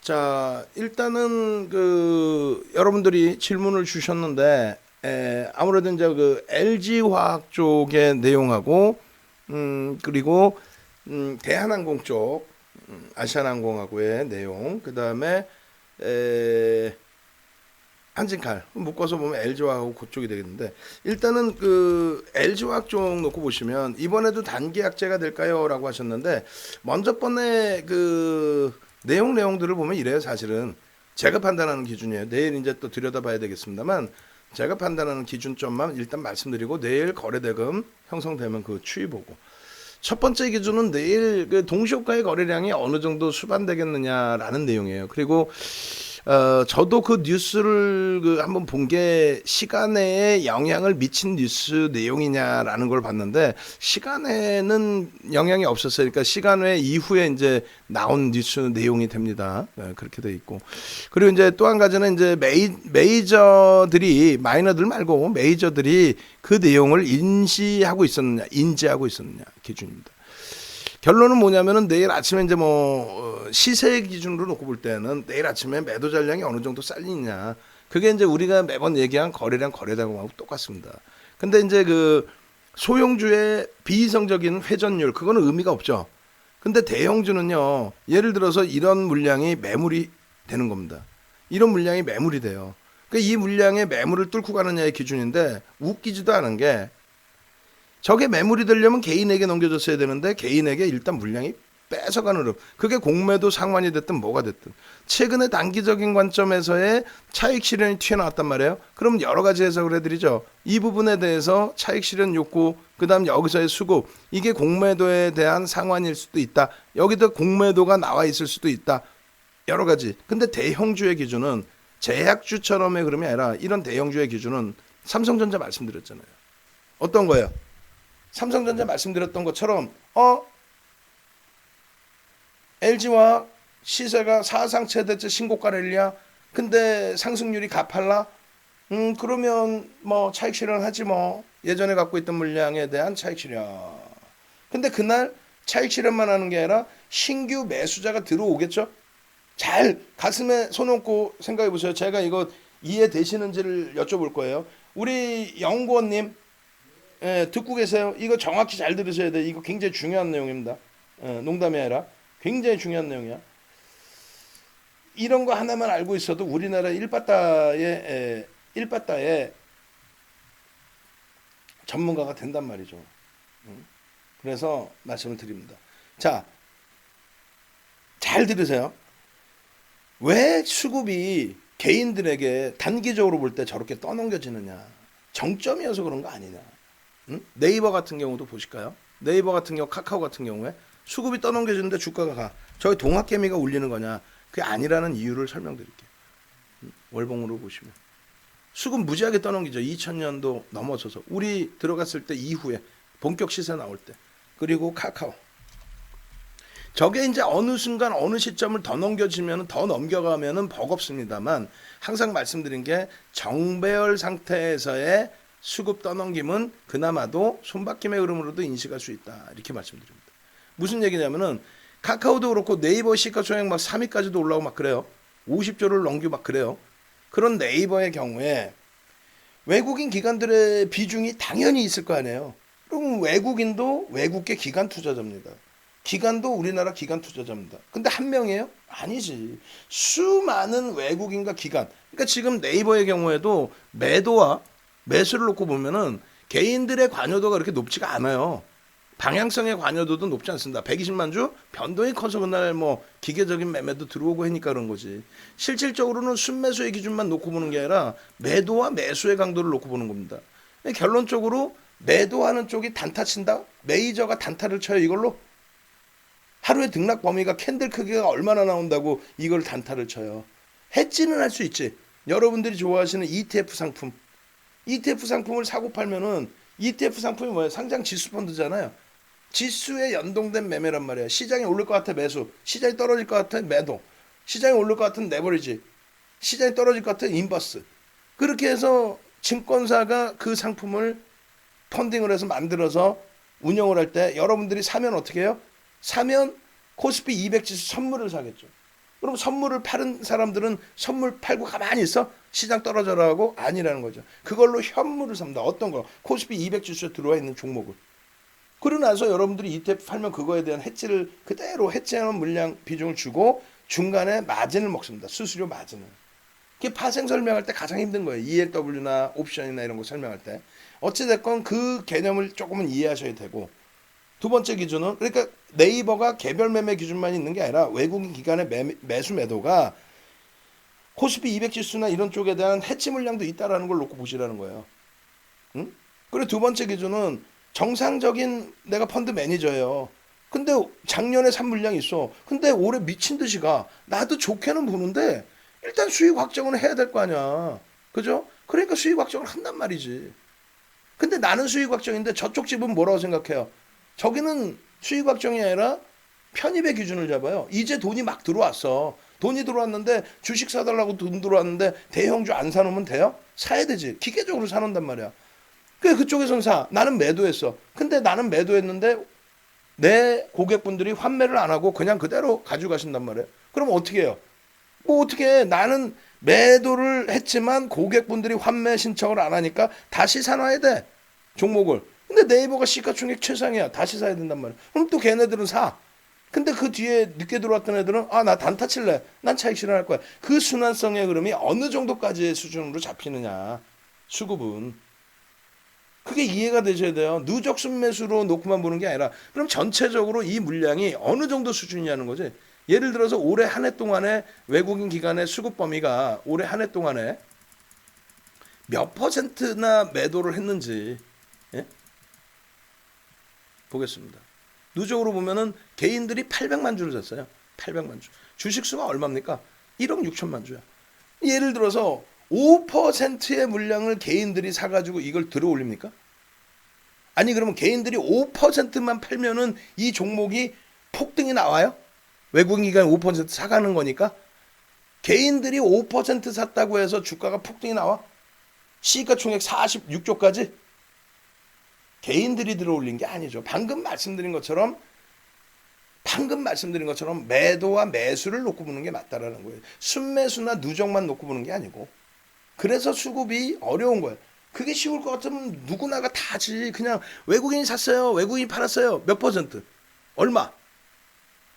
자, 일단은 그 여러분들이 질문을 주셨는데 에, 아무래도 이제 그 LG 화학 쪽의 내용하고 음 그리고 음 대한항공 쪽 음, 아시아나항공하고의 내용 그다음에 에 한진칼 묶어서 보면 LG화하고 그쪽이 되겠는데 일단은 그 LG화학 쪽 놓고 보시면 이번에도 단기 약제가 될까요?라고 하셨는데 먼저 번에 그 내용 내용들을 보면 이래요. 사실은 제가 판단하는 기준이에요. 내일 이제 또 들여다봐야 되겠습니다만 제가 판단하는 기준점만 일단 말씀드리고 내일 거래대금 형성되면 그 추이 보고. 첫 번째 기준은 내일 그 동시효과의 거래량이 어느 정도 수반되겠느냐라는 내용이에요. 그리고 어 저도 그 뉴스를 그 한번 본 게 시간에 영향을 미친 뉴스 내용이냐라는 걸 봤는데 시간에는 영향이 없었어요. 그러니까 시간 외 이후에 이제 나온 뉴스 내용이 됩니다. 네, 그렇게 돼 있고 그리고 이제 또 한 가지는 이제 메이, 메이저들이 마이너들 말고 메이저들이 그 내용을 인지하고 있었느냐, 인지하고 있었느냐 기준입니다. 결론은 뭐냐면은 내일 아침에 이제 뭐 어, 시세 기준으로 놓고 볼 때는 내일 아침에 매도 잔량이 어느 정도 쌓이냐. 그게 이제 우리가 매번 얘기한 거래량 거래대금하고 똑같습니다. 근데 이제 그 소형주의 비이성적인 회전율 그거는 의미가 없죠. 근데 대형주는요. 예를 들어서 이런 물량이 매물이 되는 겁니다. 이런 물량이 매물이 돼요. 그러니까 이 물량의 매물을 뚫고 가느냐의 기준인데 웃기지도 않은 게 저게 매물이 되려면 개인에게 넘겨줬어야 되는데 개인에게 일단 물량이 뺏어가는 흐름. 그게 공매도 상환이 됐든 뭐가 됐든. 최근에 단기적인 관점에서의 차익 실현이 튀어나왔단 말이에요. 그럼 여러 가지 해석을 해드리죠. 이 부분에 대해서 차익 실현 욕구, 그 다음 여기서의 수급, 이게 공매도에 대한 상환일 수도 있다. 여기도 공매도가 나와 있을 수도 있다. 여러 가지. 근데 대형주의 기준은 제약주처럼의 그름이 아니라 이런 대형주의 기준은 삼성전자 말씀드렸잖아요. 어떤 거예요? 삼성전자 말씀드렸던 것처럼 어? LG와 시세가 사상 최대치 신고가를냐 근데 상승률이 가팔라? 음 그러면 뭐 차익 실현하지 뭐. 예전에 갖고 있던 물량에 대한 차익 실현. 근데 그날 차익 실현만 하는 게 아니라 신규 매수자가 들어오겠죠? 잘 가슴에 손 얹고 생각해 보세요. 제가 이거 이해되시는지를 여쭤볼 거예요. 우리 연구원님 예, 듣고 계세요. 이거 정확히 잘 들으셔야 돼. 이거 굉장히 중요한 내용입니다. 예, 농담이 아니라 굉장히 중요한 내용이야. 이런 거 하나만 알고 있어도 우리나라 일바따의 에, 일바따의 전문가가 된단 말이죠. 음. 그래서 말씀을 드립니다. 자, 잘 들으세요. 왜 수급이 개인들에게 단기적으로 볼 때 저렇게 떠넘겨지느냐? 정점이어서 그런 거 아니냐? 응? 네이버 같은 경우도 보실까요? 네이버 같은 경우, 카카오 같은 경우에 수급이 떠넘겨지는데 주가가 가. 저희 동학개미가 울리는 거냐? 그게 아니라는 이유를 설명드릴게요. 응? 월봉으로 보시면. 수급 무지하게 떠넘기죠. 2000년도 넘어서서. 우리 들어갔을 때 이후에 본격 시세 나올 때. 그리고 카카오. 저게 이제 어느 순간 어느 시점을 더 넘겨지면 더 넘겨가면은 버겁습니다만 항상 말씀드린 게 정배열 상태에서의 수급 떠넘김은 그나마도 손바뀜의 흐름으로도 인식할 수 있다. 이렇게 말씀드립니다. 무슨 얘기냐면은 카카오도 그렇고 네이버 시가총액 막 3위까지도 올라오고 막 그래요. 50조를 넘기고 막 그래요. 그런 네이버의 경우에 외국인 기관들의 비중이 당연히 있을 거 아니에요. 그럼 외국인도 외국계 기관 투자자입니다. 기관도 우리나라 기관 투자자입니다. 근데 한 명이에요? 아니지. 수많은 외국인과 기관. 그러니까 지금 네이버의 경우에도 매도와 매수를 놓고 보면은 개인들의 관여도가 그렇게 높지가 않아요. 방향성의 관여도도 높지 않습니다. 120만 주 변동이 커서 그날 뭐 기계적인 매매도 들어오고 하니까 그런 거지. 실질적으로는 순매수의 기준만 놓고 보는 게 아니라 매도와 매수의 강도를 놓고 보는 겁니다. 결론적으로 매도하는 쪽이 단타 친다? 메이저가 단타를 쳐요 이걸로? 하루에 등락 범위가 캔들 크기가 얼마나 나온다고 이걸 단타를 쳐요. 해지는 할 수 있지. 여러분들이 좋아하시는 ETF 상품. ETF 상품을 사고 팔면은 ETF 상품이 뭐예요? 상장 지수 펀드잖아요. 지수에 연동된 매매란 말이에요. 시장이 오를 것 같아 매수, 시장이 떨어질 것 같아 매도, 시장이 오를 것 같은 레버리지, 시장이 떨어질 것 같은 인버스. 그렇게 해서 증권사가 그 상품을 펀딩을 해서 만들어서 운영을 할 때 여러분들이 사면 어떻게 해요? 사면 코스피 200 지수 선물을 사겠죠. 그럼 선물을 파는 사람들은 선물 팔고 가만히 있어? 시장 떨어져라고 아니라는 거죠. 그걸로 현물을 삽니다. 어떤 거? 코스피 200 지수에 들어와 있는 종목을. 그러고 나서 여러분들이 ETF 팔면 그거에 대한 해지를 그대로 해지하는 물량 비중을 주고 중간에 마진을 먹습니다. 수수료 마진을. 그게 파생 설명할 때 가장 힘든 거예요. ELW나 옵션이나 이런 거 설명할 때. 어찌됐건 그 개념을 조금은 이해하셔야 되고 두 번째 기준은 그러니까 네이버가 개별 매매 기준만 있는 게 아니라 외국인 기관의 매, 매수 매도가 코스피 200 지수나 이런 쪽에 대한 해치 물량도 있다라는 걸 놓고 보시라는 거예요. 응? 그리고 두 번째 기준은 정상적인 내가 펀드 매니저예요. 근데 작년에 산 물량이 있어. 근데 올해 미친 듯이 가. 나도 좋게는 보는데 일단 수익 확정은 해야 될 거 아니야. 그죠? 그러니까 수익 확정을 한단 말이지. 근데 나는 수익 확정인데 저쪽 집은 뭐라고 생각해요? 저기는 수익 확정이 아니라 편입의 기준을 잡아요. 이제 돈이 막 들어왔어. 돈이 들어왔는데 주식 사달라고 돈 들어왔는데 대형주 안 사놓으면 돼요? 사야 되지. 기계적으로 사놓는단 말이야. 그래 그쪽에선 사. 나는 매도했어. 근데 나는 매도했는데 내 고객분들이 환매를 안 하고 그냥 그대로 가져가신단 말이에요. 그럼 어떻게 해요? 뭐 어떻게 해? 나는 매도를 했지만 고객분들이 환매 신청을 안 하니까 다시 사놔야 돼. 종목을. 근데 네이버가 시가총액 최상이야. 다시 사야 된단 말이야. 그럼 또 걔네들은 사. 근데 그 뒤에 늦게 들어왔던 애들은 아 나 단타 칠래. 난 차익 실현할 거야. 그 순환성의 흐름이 어느 정도까지의 수준으로 잡히느냐. 수급은. 그게 이해가 되셔야 돼요. 누적 순매수로 놓고만 보는 게 아니라 그럼 전체적으로 이 물량이 어느 정도 수준이냐는 거지. 예를 들어서 올해 한 해 동안에 외국인 기관의 수급 범위가 올해 한 해 동안에 몇 퍼센트나 매도를 했는지 예? 보겠습니다. 누적으로 보면은 개인들이 800만 주를 샀어요. 800만 주. 주식 수가 얼마입니까? 1억 6천만 주야. 예를 들어서 5%의 물량을 개인들이 사가지고 이걸 들어 올립니까? 아니 그러면 개인들이 5%만 팔면은 이 종목이 폭등이 나와요? 외국인 기관 5% 사가는 거니까 개인들이 5% 샀다고 해서 주가가 폭등이 나와? 시가총액 46조까지 개인들이 들어올린 게 아니죠. 방금 말씀드린 것처럼 방금 말씀드린 것처럼 매도와 매수를 놓고 보는 게 맞다라는 거예요. 순매수나 누적만 놓고 보는 게 아니고 그래서 수급이 어려운 거예요. 그게 쉬울 것 같으면 누구나가 다 하지. 그냥 외국인이 샀어요. 외국인이 팔았어요. 몇 퍼센트? 얼마?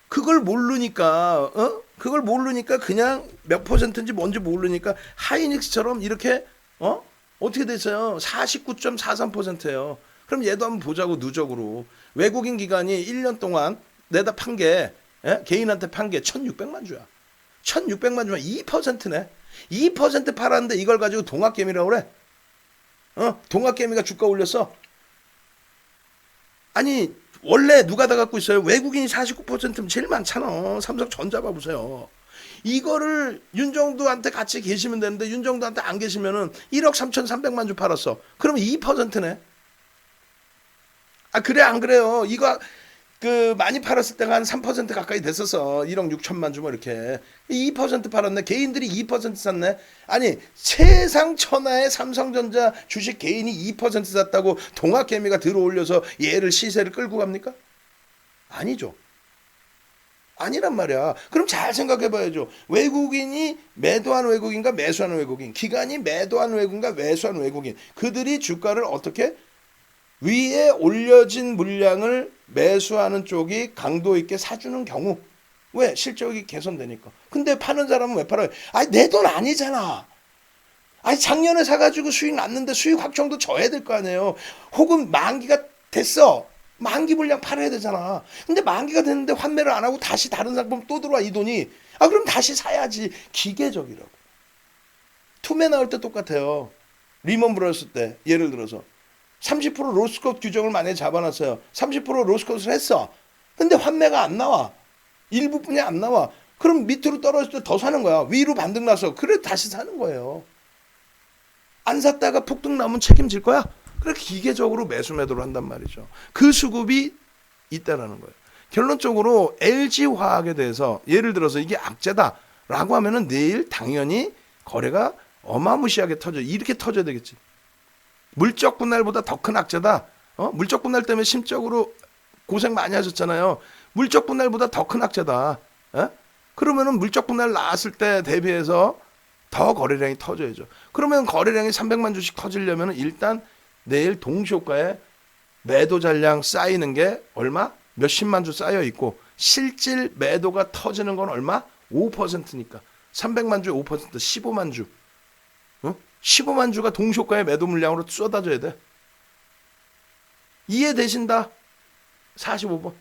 그걸 모르니까 어? 그걸 모르니까 그냥 몇 퍼센트인지 뭔지 모르니까 하이닉스처럼 이렇게 어? 어떻게 됐어요? 49.43%예요. 그럼 얘도 한번 보자고 누적으로 외국인 기관이 1년 동안 내다 판 게 개인한테 판 게 1,600만 주야. 1,600만 주면 2%네. 2% 팔았는데 이걸 가지고 동학개미라고 그래? 어? 동학개미가 주가 올렸어? 아니 원래 누가 다 갖고 있어요? 외국인이 49%면 제일 많잖아. 삼성전자 봐보세요. 이거를 윤정두한테 같이 계시면 되는데 윤정두한테 안 계시면은 1억 3,300만 주 팔았어. 그러면 2%네. 아 그래 안 그래요? 이거 그 많이 팔았을 때가 한 3% 가까이 됐었어. 1억 6천만 주뭐 이렇게. 2% 팔았네. 개인들이 2% 샀네. 아니 세상 천하의 삼성전자 주식 개인이 2% 샀다고 동학개미가 들어올려서 얘를 시세를 끌고 갑니까? 아니죠. 아니란 말이야. 그럼 잘 생각해 봐야죠. 외국인이 매도한 외국인과 매수하는 외국인, 기관이 매도한 외국인과 매수한 외국인, 그들이 주가를 어떻게 위에 올려진 물량을 매수하는 쪽이 강도 있게 사주는 경우 왜? 실적이 개선되니까. 근데 파는 사람은 왜 팔아요? 아니 내 돈 아니잖아. 아니 작년에 사가지고 수익 났는데 수익 확정도 져야 될 거 아니에요. 혹은 만기가 됐어. 만기 물량 팔아야 되잖아. 근데 만기가 됐는데 환매를 안 하고 다시 다른 상품 또 들어와 이 돈이? 아 그럼 다시 사야지. 기계적이라고. 투매 나올 때 똑같아요. 리먼 브러스 때 예를 들어서 30% 로스컷 규정을 만약에 잡아놨어요. 30% 로스컷을 했어. 근데 환매가 안 나와. 일부분이 안 나와. 그럼 밑으로 떨어질 때 더 사는 거야. 위로 반등 나서. 그래 다시 사는 거예요. 안 샀다가 폭등 나면 책임질 거야? 그렇게 기계적으로 매수 매도를 한단 말이죠. 그 수급이 있다라는 거예요. 결론적으로 LG 화학에 대해서 예를 들어서 이게 악재다라고 하면은 내일 당연히 거래가 어마무시하게 터져. 이렇게 터져야 되겠지. 물적 분할보다 더 큰 악재다. 어? 물적 분할 때문에 심적으로 고생 많이 하셨잖아요. 물적 분할보다 더 큰 악재다. 어? 그러면은 물적 분할 나왔을 때 대비해서 더 거래량이 터져야죠. 그러면 거래량이 300만 주씩 터지려면 일단 내일 동시효과에 매도 잔량 쌓이는 게 얼마? 몇십만 주 쌓여 있고 실질 매도가 터지는 건 얼마? 5%니까 300만 주에 5% 15만 주. 어? 15만 주가 동시효과의 매도 물량으로 쏟아져야 돼. 이해되신다? 45번.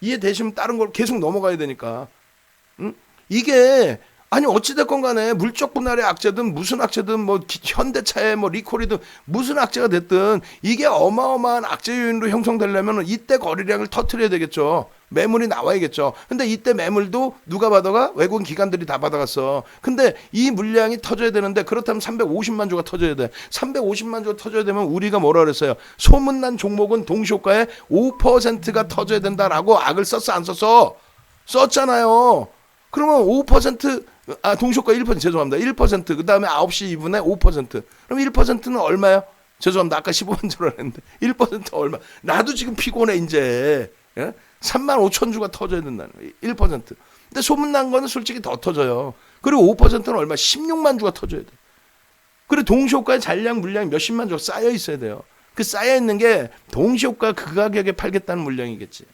이해되시면 다른 걸 계속 넘어가야 되니까. 응? 이게 아니 어찌됐건 간에 물적 분할의 악재든 무슨 악재든 뭐 기- 현대차의 뭐 리콜이든 무슨 악재가 됐든 이게 어마어마한 악재 요인으로 형성되려면 이때 거래량을 터트려야 되겠죠. 매물이 나와야겠죠. 근데 이때 매물도 누가 받아가? 외국인 기관들이 다 받아갔어. 근데 이 물량이 터져야 되는데 그렇다면 350만 주가 터져야 돼. 350만 주가 터져야 되면 우리가 뭐라 그랬어요? 소문난 종목은 동시효과에 5%가 터져야 된다라고 악을 썼어 안 썼어? 썼잖아요. 그러면 5%, 아, 동시효과 1% 죄송합니다. 1%, 그 다음에 9시 2분에 5%. 그럼 1%는 얼마요? 죄송합니다. 아까 15만 줄 알았는데. 1% 얼마? 나도 지금 피곤해, 이제. 예? 3만 5천 주가 터져야 된다는 거예요. 1%. 근데 소문난 거는 솔직히 더 터져요. 그리고 5%는 얼마? 16만 주가 터져야 돼. 그리고 동시효과의 잔량 물량이 몇십만 주가 쌓여 있어야 돼요. 그 쌓여 있는 게 동시효과 그 가격에 팔겠다는 물량이겠지.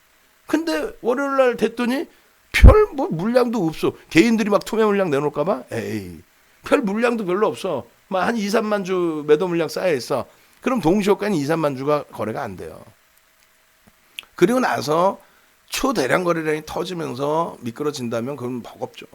근데 월요일 날 됐더니 별 뭐 물량도 없어. 개인들이 막 투매 물량 내놓을까 봐? 에이. 별 물량도 별로 없어. 막 한 2, 3만 주 매도 물량 쌓여 있어. 그럼 동시효과는 2, 3만 주가 거래가 안 돼요. 그리고 나서 초대량 거래량이 터지면서 미끄러진다면 그건 버겁죠.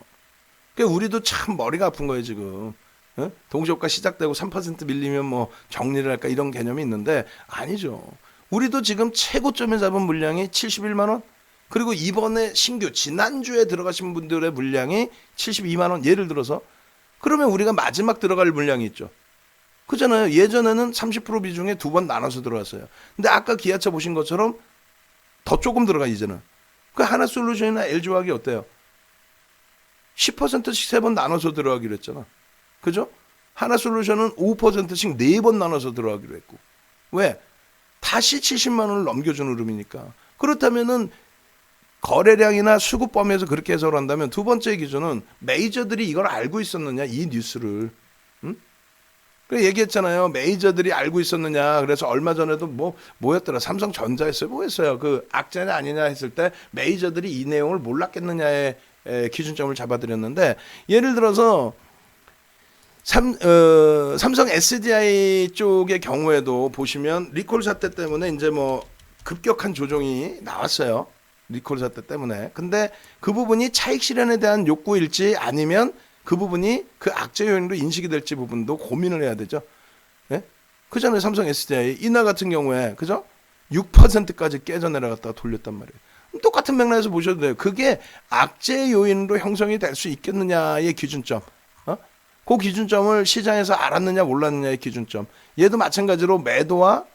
그러니까 우리도 참 머리가 아픈 거예요, 지금. 어? 동시효과 시작되고 3% 밀리면 뭐 정리를 할까 이런 개념이 있는데 아니죠. 우리도 지금 최고점에 잡은 물량이 71만 원. 그리고 이번에 신규 지난주에 들어가신 분들의 물량이 72만 원 예를 들어서 그러면 우리가 마지막 들어갈 물량이 있죠. 그잖아요. 예전에는 30% 비중에 두 번 나눠서 들어갔어요. 근데 아까 기아차 보신 것처럼 더 조금 들어가 이제는. 그 하나 솔루션이나 LG화학이 어때요? 10%씩 세 번 나눠서 들어가기로 했잖아. 그죠? 하나 솔루션은 5%씩 네 번 나눠서 들어가기로 했고. 왜? 다시 70만 원을 넘겨주는 흐름이니까. 그렇다면은 거래량이나 수급 범위에서 그렇게 해석을 한다면 두 번째 기준은 메이저들이 이걸 알고 있었느냐 이 뉴스를 응? 그 얘기했잖아요. 메이저들이 알고 있었느냐. 그래서 얼마 전에도 뭐 뭐였더라. 삼성전자였어요. 뭐였어요? 그 악재냐 아니냐 했을 때 메이저들이 이 내용을 몰랐겠느냐의 에, 기준점을 잡아드렸는데 예를 들어서 삼, 어, 삼성 SDI 쪽의 경우에도 보시면 리콜 사태 때문에 이제 뭐 급격한 조정이 나왔어요. 리콜 사태 때문에. 근데 그 부분이 차익 실현에 대한 욕구일지 아니면 그 부분이 그 악재 요인으로 인식이 될지 부분도 고민을 해야 되죠. 예? 그 전에 삼성 SDI 이날 같은 경우에 그죠? 6%까지 깨져 내려갔다가 돌렸단 말이에요. 똑같은 맥락에서 보셔도 돼요. 그게 악재 요인으로 형성이 될 수 있겠느냐의 기준점. 어? 그 기준점을 시장에서 알았느냐 몰랐느냐의 기준점. 얘도 마찬가지로 매도와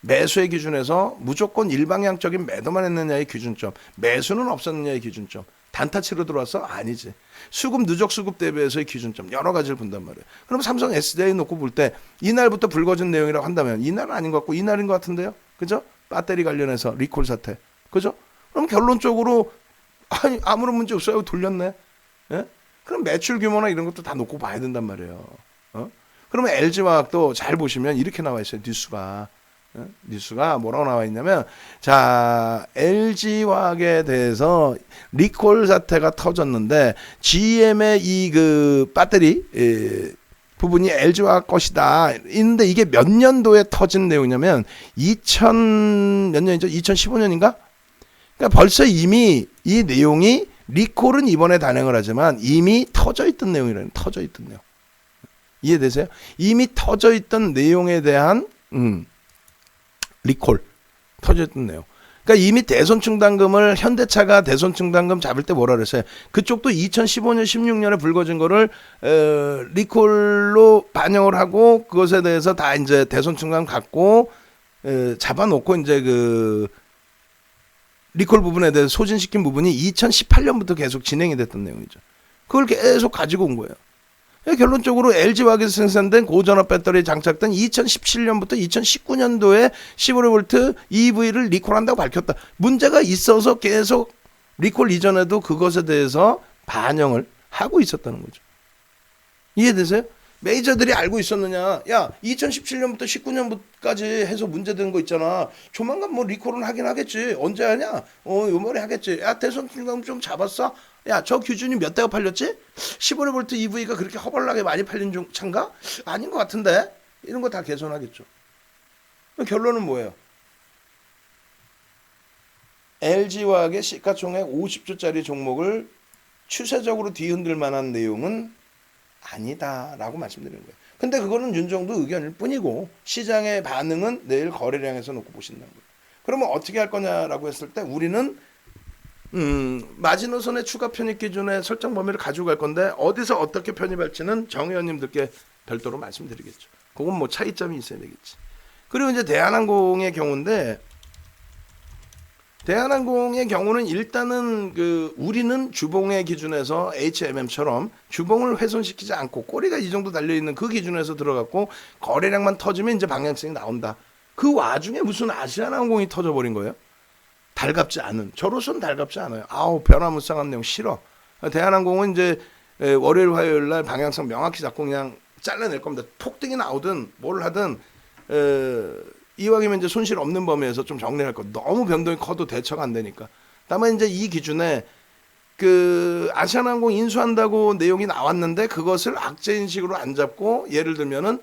매수의 기준에서 무조건 일방향적인 매도만 했느냐의 기준점. 매수는 없었느냐의 기준점. 단타치로 들어왔어? 아니지. 수급 누적 수급 대비해서의 기준점 여러 가지를 본단 말이에요. 그럼 삼성 SDI 놓고 볼 때 이날부터 불거진 내용이라고 한다면 이날은 아닌 것 같고 이날인 것 같은데요. 그죠? 배터리 관련해서 리콜 사태. 그죠? 그럼 결론적으로 아니 아무런 문제 없어요. 돌렸네. 예? 그럼 매출 규모나 이런 것도 다 놓고 봐야 된단 말이에요. 어? 그러면 LG화학도 잘 보시면 이렇게 나와 있어요. 뉴스가. 어? 뉴스가 뭐라고 나와 있냐면 자 LG화학에 대해서 리콜 사태가 터졌는데 GM의 이 그 배터리 에, 부분이 LG화학 것이다. 있는데 이게 몇 년도에 터진 내용이냐면 2000 몇 년이죠? 2015년인가? 그러니까 벌써 이미 이 내용이 리콜은 이번에 단행을 하지만 이미 터져 있던 내용이라는 터져 있던 내용. 이해되세요? 이미 터져 있던 내용에 대한 음, 리콜 내용. 그러니까 이미 대손 충당금을 현대차가 대손 충당금 잡을 때 뭐라 그랬어요? 그쪽도 2015년 16년에 불거진 거를 어, 리콜로 반영을 하고 그것에 대해서 다 이제 대손 충당 갖고 에, 잡아놓고 이제 그 리콜 부분에 대해서 소진시킨 부분이 2018년부터 계속 진행이 됐던 내용이죠. 그걸 계속 가지고 온 거예요. 그러니까 결론적으로 LG화학에서 생산된 고전압 배터리에 장착된 2017년부터 2019년도에 15V EV를 리콜한다고 밝혔다. 문제가 있어서 계속 리콜 이전에도 그것에 대해서 반영을 하고 있었다는 거죠. 이해되세요? 메이저들이 알고 있었느냐? 야, 2017년부터 19년까지 해서 문제되는 거 있잖아. 조만간 뭐 리콜은 하긴 하겠지. 언제 하냐? 어, 요번에 하겠지. 야, 대선 중간 좀 잡았어? 야, 저 기준이 몇 대가 팔렸지? 15V EV가 그렇게 허벌나게 많이 팔린 중 차인가? 아닌 것 같은데? 이런 거 다 개선하겠죠. 결론은 뭐예요? LG화학의 시가총액 50조짜리 종목을 추세적으로 뒤흔들 만한 내용은 아니다라고 말씀드리는 거예요. 근데 그거는 윤정도 의견일 뿐이고 시장의 반응은 내일 거래량에서 놓고 보신다는 거예요. 그러면 어떻게 할 거냐라고 했을 때 우리는 음, 마지노선의 추가 편입 기준의 설정 범위를 가지고 갈 건데 어디서 어떻게 편입할지는 정 의원님들께 별도로 말씀드리겠죠. 그건 뭐 차이점이 있어야 되겠지. 그리고 이제 대한항공의 경우인데 대한항공의 경우는 일단은 그 우리는 주봉의 기준에서 HMM처럼 주봉을 훼손시키지 않고 꼬리가 이 정도 달려 있는 그 기준에서 들어갔고 거래량만 터지면 이제 방향성이 나온다. 그 와중에 무슨 아시아나항공이 터져 버린 거예요? 달갑지 않은 저로서는 달갑지 않아요. 아우 변화무쌍한 내용 싫어. 대한항공은 이제 에, 월요일 화요일 날 방향성 명확히 잡고 그냥 잘라낼 겁니다. 폭등이 나오든 뭘 하든 에, 이왕이면 이제 손실 없는 범위에서 좀 정리할 거. 너무 변동이 커도 대처가 안 되니까. 다만 이제 이 기준에 그 아시아나항공 인수한다고 내용이 나왔는데 그것을 악재 인식으로 안 잡고 예를 들면은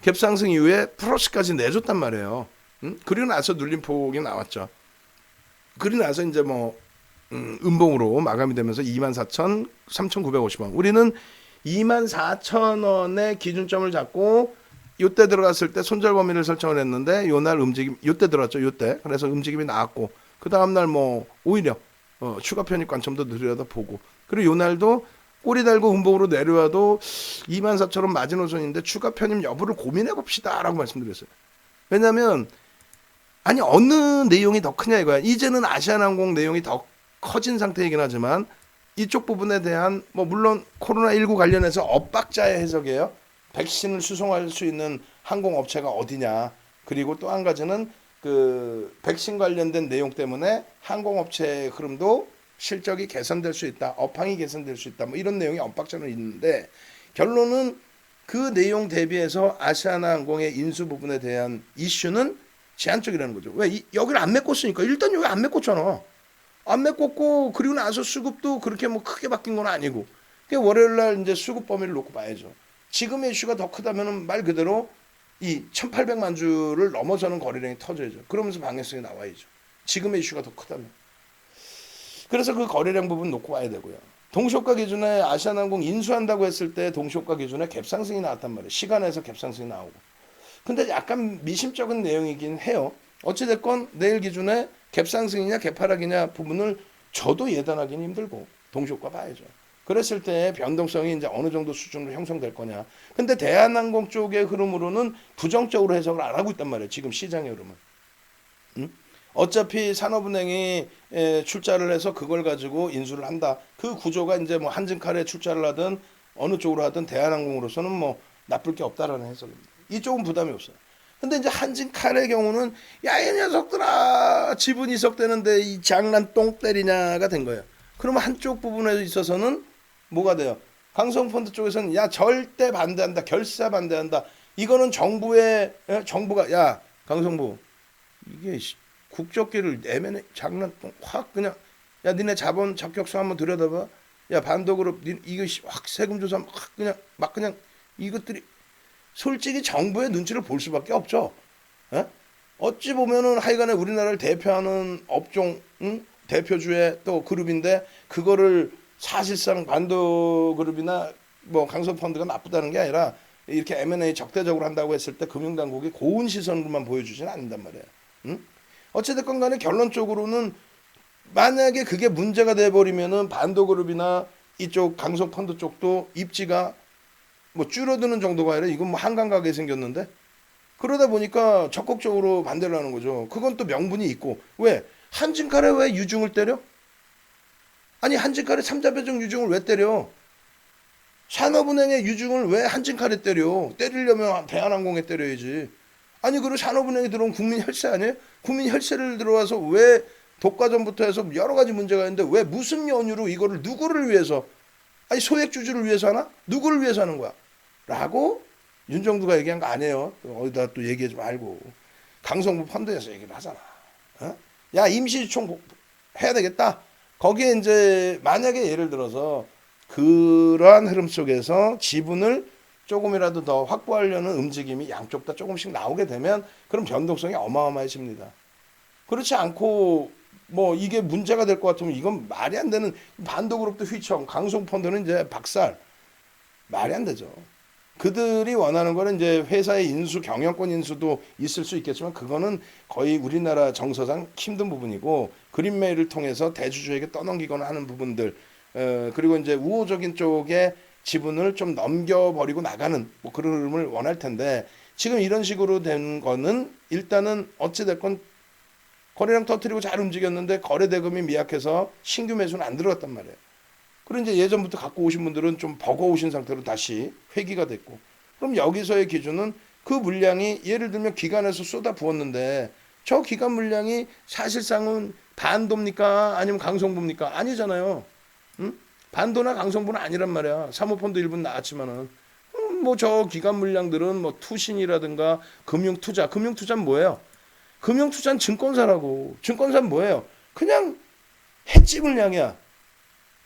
갭상승 이후에 플러스까지 내줬단 말이에요. 음? 그리고 나서 눌림폭이 나왔죠. 그리고 나서 이제 뭐 음, 음봉으로 마감이 되면서 24,000, 3,950원. 우리는 24,000원의 기준점을 잡고 요때 들어갔을 때 손절 범위를 설정을 했는데 요 날 움직임 요때 들어갔죠. 요때. 그래서 움직임이 나왔고 그 다음 날 뭐 오히려 어, 추가 편입 관점도 들여다 보고 그리고 요 날도 꼬리 달고 음봉으로 내려와도 24,000원 마지노선인데 추가 편입 여부를 고민해 봅시다라고 말씀드렸어요. 왜냐하면 아니 어느 내용이 더 크냐 이거야. 이제는 아시아나항공 내용이 더 커진 상태이긴 하지만 이쪽 부분에 대한 뭐 물론 코로나 19 관련해서 엇박자의 해석이에요. 백신을 수송할 수 있는 항공 업체가 어디냐. 그리고 또 한 가지는 그 백신 관련된 내용 때문에 항공 업체의 흐름도 실적이 개선될 수 있다. 업황이 개선될 수 있다. 뭐 이런 내용이 엇박자는 있는데 결론은 그 내용 대비해서 아시아나항공의 인수 부분에 대한 이슈는 제한적이라는 거죠. 왜 이, 여기를 안 메꿨으니까 일단 여기 안 메꿨잖아. 안 메꿨고 그리고 나서 수급도 그렇게 뭐 크게 바뀐 건 아니고. 월요일 날 이제 수급 범위를 놓고 봐야죠. 지금의 이슈가 더 크다면은 말 그대로 이 1,800만 주를 넘어서는 거래량이 터져야죠. 그러면서 방향성이 나와야죠. 지금의 이슈가 더 크다면. 그래서 그 거래량 부분 놓고 와야 되고요. 동시효과 기준에 아시아나항공 인수한다고 했을 때 동시효과 기준에 갭상승이 나왔단 말이에요. 시간에서 갭상승이 나오고. 근데 약간 미심쩍은 내용이긴 해요. 어찌됐건 내일 기준에 갭상승이냐 갭하락이냐 부분을 저도 예단하기는 힘들고 동시효과 봐야죠. 그랬을 때 변동성이 이제 어느 정도 수준으로 형성될 거냐. 근데 대한항공 쪽의 흐름으로는 부정적으로 해석을 안 하고 있단 말이에요. 지금 시장의 흐름은. 응? 어차피 산업은행이 에, 출자를 해서 그걸 가지고 인수를 한다. 그 구조가 이제 뭐 한진칼에 출자를 하든 어느 쪽으로 하든 대한항공으로서는 뭐 나쁠 게 없다라는 해석입니다. 이쪽은 부담이 없어요. 근데 이제 한진칼의 경우는 야 이 녀석들아 지분 이석되는데 이 장난 똥 때리냐가 된 거예요. 그러면 한쪽 부분에 있어서는 뭐가 돼요? 강성펀드 쪽에서는 야 절대 반대한다, 결사 반대한다. 이거는 정부의 예? 정부가 야 강성부 이게 씨, 국적기를 내면에 장난 확 그냥 야 니네 자본 적격서 한번 들여다봐. 야 반도그룹 니, 이거 씨, 확 세금 조사 확 그냥 막 그냥 이것들이 솔직히 정부의 눈치를 볼 수밖에 없죠. 예? 어찌 보면은 하여간에 우리나라를 대표하는 업종 응? 대표주의 또 그룹인데 그거를 사실상 반도 그룹이나 뭐 강성 펀드가 나쁘다는 게 아니라 이렇게 M&A 적대적으로 한다고 했을 때 금융당국이 고운 시선으로만 보여주지는 않는단 말이에요. 응? 어찌됐건 간에 결론적으로는 만약에 그게 문제가 돼버리면은 반도 그룹이나 이쪽 강성 펀드 쪽도 입지가 뭐 줄어드는 정도가 아니라 이건 뭐 한강 가게 생겼는데 그러다 보니까 적극적으로 반대를 하는 거죠. 그건 또 명분이 있고 왜 한진칼에 왜 유중을 때려? 아니 한진칼에 삼자배정 유중을 왜 때려? 산업은행의 유중을 왜 한진칼에 때려? 때리려면 대한항공에 때려야지. 아니 그리고 산업은행에 들어온 국민 혈세 아니에요? 국민 혈세를 들어와서 왜 독과점부터 해서 여러 가지 문제가 있는데 왜 무슨 연유로 이거를 누구를 위해서 아니 소액 주주를 위해서 하나? 누구를 위해서 하는 거야? 라고 윤정두가 얘기한 거 아니에요. 어디다 또 얘기하지 말고 강성부 펀드에서 얘기를 하잖아. 어? 야 임시주총 해야 되겠다. 거기에 이제 만약에 예를 들어서 그러한 흐름 속에서 지분을 조금이라도 더 확보하려는 움직임이 양쪽 다 조금씩 나오게 되면 그럼 변동성이 어마어마해집니다. 그렇지 않고 뭐 이게 문제가 될 것 같으면 이건 말이 안 되는 반도그룹도 휘청, 강송펀드는 이제 박살 말이 안 되죠. 그들이 원하는 거는 이제 회사의 인수, 경영권 인수도 있을 수 있겠지만 그거는 거의 우리나라 정서상 힘든 부분이고 그린메일을 통해서 대주주에게 떠넘기거나 하는 부분들 어, 그리고 이제 우호적인 쪽에 지분을 좀 넘겨버리고 나가는 뭐 그런 흐름을 원할 텐데 지금 이런 식으로 된 거는 일단은 어찌됐건 거래량 터트리고 잘 움직였는데 거래 대금이 미약해서 신규 매수는 안 들어갔단 말이에요. 그리고 이제 예전부터 갖고 오신 분들은 좀 버거우신 상태로 다시 회귀가 됐고 그럼 여기서의 기준은 그 물량이 예를 들면 기관에서 쏟아 부었는데 저 기관 물량이 사실상은 반도입니까 아니면 강성부입니까 아니잖아요. 응? 반도나 강성부는 아니란 말이야. 사모펀드 일부는 나왔지만은 음, 뭐저 기관 물량들은 뭐 투신이라든가 금융 투자 금융 투자는 뭐예요? 금융 투자는 증권사라고 증권사는 뭐예요? 그냥 해지 물량이야.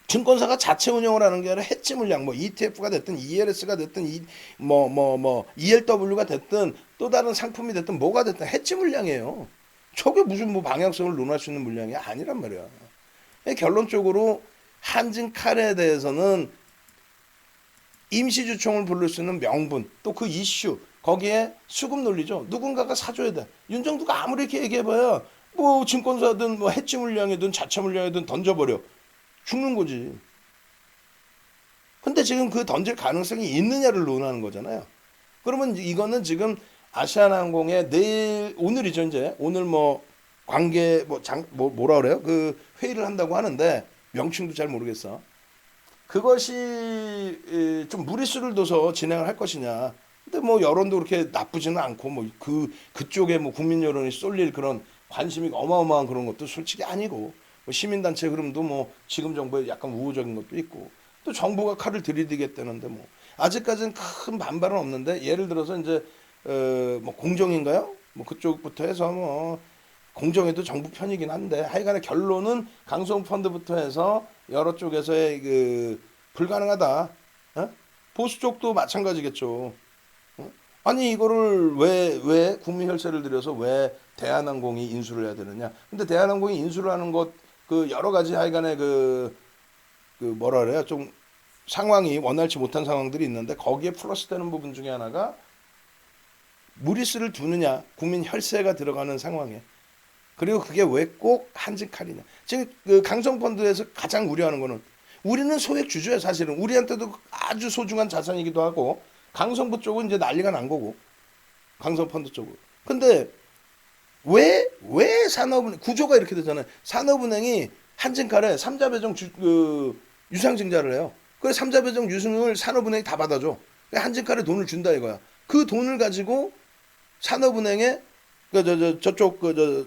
증권사가 자체 운영을 하는 게 아니라 해지 물량 뭐 ETF가 됐든 ELS가 됐든 뭐뭐 뭐 ELW가 됐든 또 다른 상품이 됐든 뭐가 됐든 해지 물량이에요. 저게 무슨 뭐 방향성을 논할 수 있는 물량이 아니란 말이야. 결론적으로 한진 칼에 대해서는 임시주총을 부를 수 있는 명분 또 그 이슈 거기에 수급 논리죠. 누군가가 사줘야 돼. 윤정두가 아무리 이렇게 얘기해봐야 뭐 증권사든 뭐 해지 물량이든 자체 물량이든 던져버려. 죽는 거지. 근데 지금 그 던질 가능성이 있느냐를 논하는 거잖아요. 그러면 이거는 지금 아시아나항공의 내일 오늘이죠 이제 오늘 뭐 관계 뭐장 뭐 뭐라 그래요 그 회의를 한다고 하는데 명칭도 잘 모르겠어. 그것이 좀 무리수를 둬서 진행을 할 것이냐. 근데 뭐 여론도 그렇게 나쁘지는 않고 뭐 그 그쪽에 뭐 국민 여론이 쏠릴 그런 관심이 어마어마한 그런 것도 솔직히 아니고 뭐 시민단체 흐름도 뭐 지금 정부에 약간 우호적인 것도 있고 또 정부가 칼을 들이대겠다는데 뭐 아직까지는 큰 반발은 없는데 예를 들어서 이제 어 뭐 공정인가요? 뭐 그쪽부터 해서 뭐 공정에도 정부 편이긴 한데 하여간에 결론은 강성 펀드부터 해서 여러 쪽에서의 그 불가능하다. 어? 보수 쪽도 마찬가지겠죠. 어? 아니 이거를 왜 왜 국민 혈세를 들여서 왜 대한항공이 인수를 해야 되느냐? 근데 대한항공이 인수를 하는 것 그 여러 가지 하여간에 그, 그 뭐라 그래요? 좀 상황이 원활치 못한 상황들이 있는데 거기에 플러스 되는 부분 중에 하나가 무리수를 두느냐 국민 혈세가 들어가는 상황에. 그리고 그게 왜 꼭 한진 칼이냐. 지금 그 강성펀드에서 가장 우려하는 거는 우리는 소액 주주야 사실은. 우리한테도 아주 소중한 자산이기도 하고 강성부 쪽은 이제 난리가 난 거고 강성펀드 쪽은. 근데 왜, 왜 산업은, 구조가 이렇게 되잖아요. 산업은행이 한진칼에 삼자배정 주, 그, 유상증자를 해요. 그래서 삼자배정 유승을 산업은행이 다 받아줘. 한진칼에 돈을 준다 이거야. 그 돈을 가지고 산업은행에, 그, 저, 저, 저쪽, 그, 저,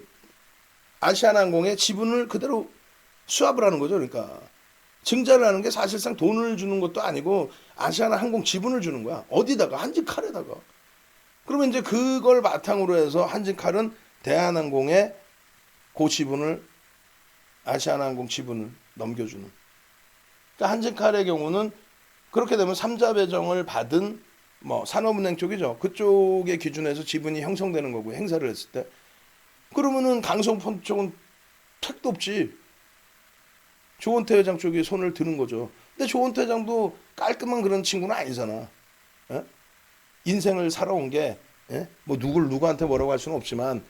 아시아나항공의 지분을 그대로 수합을 하는 거죠. 그러니까. 증자를 하는 게 사실상 돈을 주는 것도 아니고 아시아나항공 지분을 주는 거야. 어디다가? 한진칼에다가. 그러면 이제 그걸 바탕으로 해서 한진칼은 대한항공의 고 지분을 아시아나항공 지분을 넘겨주는. 그러니까 한진칼의 경우는 그렇게 되면 삼자 배정을 받은 뭐 산업은행 쪽이죠. 그쪽의 기준에서 지분이 형성되는 거고 행사를 했을 때 그러면은 강성펀드 쪽은 택도 없지. 조원태 회장 쪽이 손을 드는 거죠. 근데 조원태 회장도 깔끔한 그런 친구는 아니잖아. 예? 인생을 살아온 게, 예? 뭐 누굴 누구한테 뭐라고 할 수는 없지만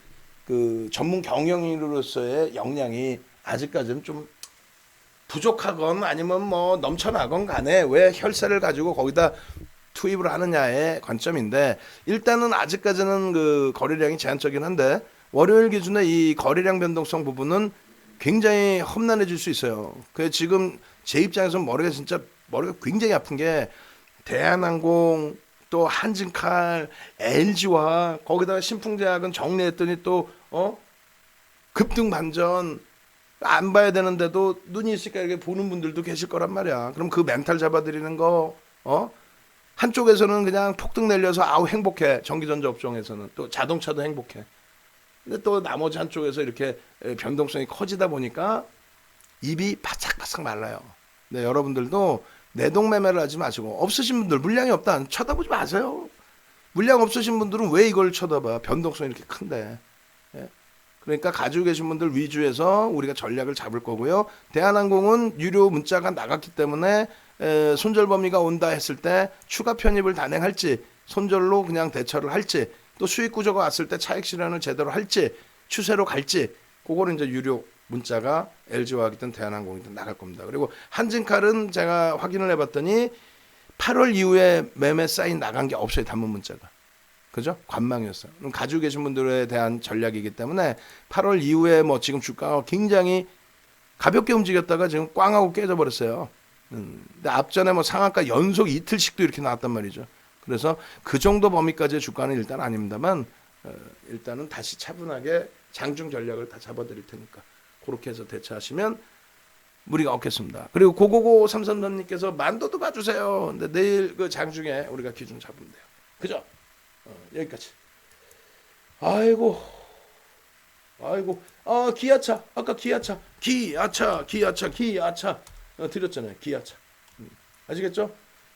그 전문 경영인으로서의 역량이 아직까지는 좀 부족하건 아니면 뭐 넘쳐나건 간에 왜 혈세를 가지고 거기다 투입을 하느냐의 관점인데 일단은 아직까지는 그 거래량이 제한적이긴 한데 월요일 기준에 이 거래량 변동성 부분은 굉장히 험난해질 수 있어요. 그 지금 제 입장에서 머리가 진짜 머리가 굉장히 아픈 게 대한항공 또 한진칼, LG와 거기다가 신풍제약은 정리했더니 또 어? 급등 반전 안 봐야 되는데도 눈이 있으니까 이렇게 보는 분들도 계실 거란 말이야. 그럼 그 멘탈 잡아드리는 거, 어? 한쪽에서는 그냥 폭등 내려서 아우 행복해. 전기전자 업종에서는 또 자동차도 행복해. 근데 또 나머지 한쪽에서 이렇게 에, 변동성이 커지다 보니까 입이 바싹바싹 말라요. 네, 여러분들도 내동매매를 하지 마시고 없으신 분들 물량이 없다 쳐다보지 마세요. 물량 없으신 분들은 왜 이걸 쳐다봐? 변동성이 이렇게 큰데. 예? 그러니까 가지고 계신 분들 위주에서 우리가 전략을 잡을 거고요. 대한항공은 유료 문자가 나갔기 때문에 에, 손절 범위가 온다 했을 때 추가 편입을 단행할지 손절로 그냥 대처를 할지 또 수익 구조가 왔을 때 차익 실현을 제대로 할지 추세로 갈지 그거는 이제 유료 문자가 LG화학이든 대한항공이든 나갈 겁니다. 그리고 한진칼은 제가 확인을 해봤더니 8월 이후에 매매 사인 나간 게 없어요 단문 문자가. 그죠? 관망이었어요. 그럼 가지고 계신 분들에 대한 전략이기 때문에 8월 이후에 뭐 지금 주가가 굉장히 가볍게 움직였다가 지금 꽝 하고 깨져버렸어요. 음, 근데 앞전에 뭐 상한가 연속 이틀씩도 이렇게 나왔단 말이죠. 그래서 그 정도 범위까지의 주가는 일단 아닙니다만 어, 일단은 다시 차분하게 장중 전략을 다 잡아드릴 테니까 그렇게 해서 대처하시면 무리가 없겠습니다. 그리고 고고고 삼삼삼님께서 만도도 봐주세요. 근데 내일 그 장중에 우리가 기준 잡으면 돼요. 그죠? 어, 여기까지. 아이고, 아이고, 아 기아차 아까 기아차 기아차 기아차 기아차 어, 드렸잖아요. 기아차 음, 아시겠죠?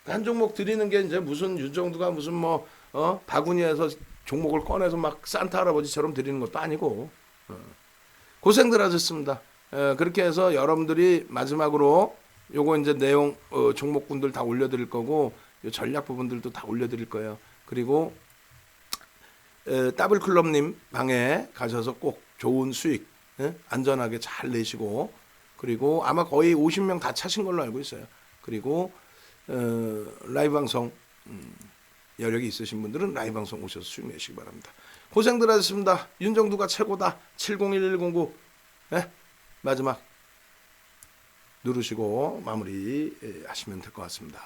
한 종목 드리는 게 이제 무슨 윤정두가 무슨 뭐 어, 바구니에서 종목을 꺼내서 막 산타 할아버지처럼 드리는 것도 아니고 어, 고생들 하셨습니다. 에, 그렇게 해서 여러분들이 마지막으로 요거 이제 내용 어, 종목군들 다 올려드릴 거고 요 전략 부분들도 다 올려드릴 거예요. 그리고 에, 더블클럽님 방에 가셔서 꼭 좋은 수익 예? 안전하게 잘 내시고 그리고 아마 거의 50명 다 차신 걸로 알고 있어요. 그리고 어, 라이브 방송 음, 여력이 있으신 분들은 라이브 방송 오셔서 수익 내시기 바랍니다. 고생들 하셨습니다. 윤정두가 최고다. 701109 예? 마지막 누르시고 마무리 예, 하시면 될 것 같습니다.